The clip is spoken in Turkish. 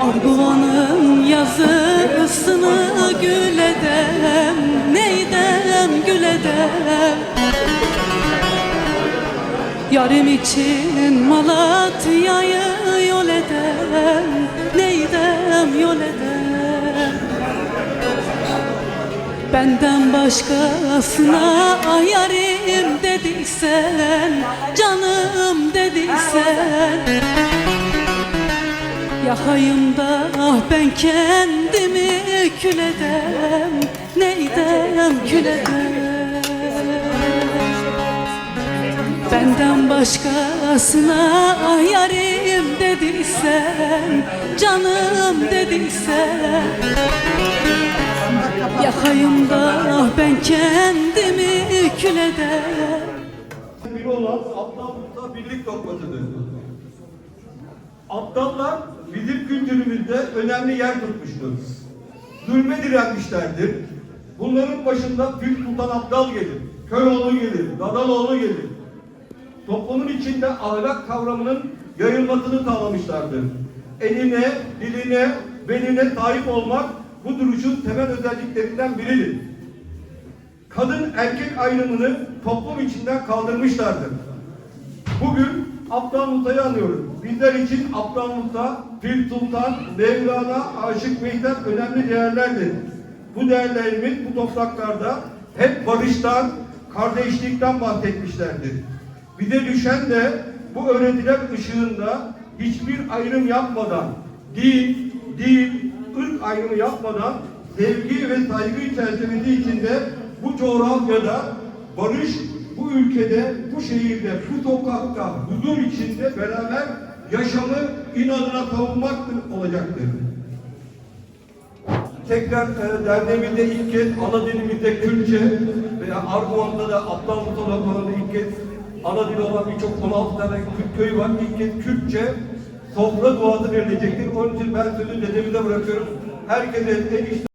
Arguvanın yazısını gül edem Neydem gül edem Yarım için Malatya'yı yol edem Neydem yol edem? Benden başkasına yarim dediysen Canım dediysen Yakayım da ah ben kendimi kül edem Neydem kül edem Benden başkasına ah yarim dediysen Canım dediysen Yakayım da ah ben kendimi kül edem biri olan Abdallık'ta birlik lokmatıdır. Abdallar bizim kültürümüzde önemli yer tutmuştur. Zulme direnmişlerdir. Bunların başında Büyük Sultan Abdal gelir, Köyoğlu gelir, Dadaloğlu gelir. Toplumun içinde ahlak kavramının yayılmasını sağlamışlardır. Eline, diline, beline sahip olmak bu duruşun temel özelliklerinden biridir kadın erkek ayrımını toplum içinden kaldırmışlardır. Bugün Abdal Musa'yı anıyoruz. Bizler için Abdal Musa, Fil Sultan, Mevlana, Aşık Veysel önemli değerlerdir. Bu değerlerimiz bu topraklarda hep barıştan, kardeşlikten bahsetmişlerdir. Bize düşen de bu öğretiler ışığında hiçbir ayrım yapmadan, din, dil, ırk ayrımı yapmadan sevgi ve saygı çerçevesi içinde bu coğrafyada barış bu ülkede, bu şehirde, bu sokakta huzur içinde beraber yaşamı inadına savunmaktır olacaktır. Tekrar e, derneğimizde ilk kez ana dilimizde Kürtçe veya Arguvan'da da Abdal Mutalakoğlu'nda ilk kez ana dil olan birçok 16 tane Kürt köyü var. İlk kez Kürtçe sofra duası verilecektir. Onun için ben sözü dedemize bırakıyorum. Herkese el